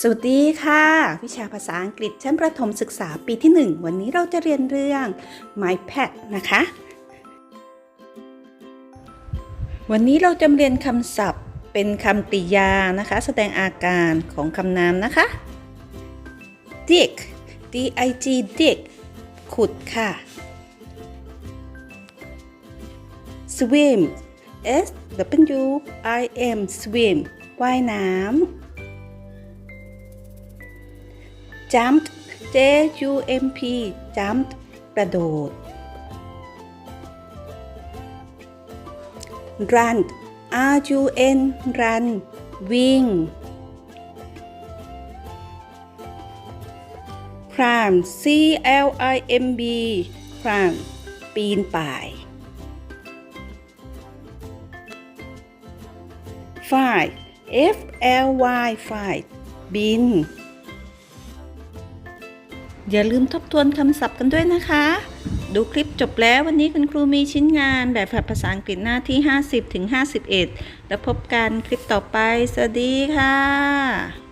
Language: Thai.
สวัสดีค่ะ วิชาภาษาอังกฤษชั้นประถมศึกษาปีที่ 1 วันนี้เราจะเรียนเรื่อง My Pet นะคะ วันนี้เราจะเรียนคำศัพท์เป็นคำกริยานะคะ แสดงอาการของคำนามนะคะ dig d i g dig ขุดค่ะ swim s w i m swim ว่ายน้ำ jumped j u m p jumped กระโดด run r u n run วิ่ง climb c l i m b climb ปีนป่าย fly f l y fly บิน อย่าลืมทบทวนคำศัพท์กันด้วยนะคะ ดูคลิปจบแล้ววันนี้คุณครูมีชิ้นงานแบบฝึกภาษาอังกฤษหน้าที่ 50ถึง51 แล้วพบกันคลิปต่อไป สวัสดีค่ะ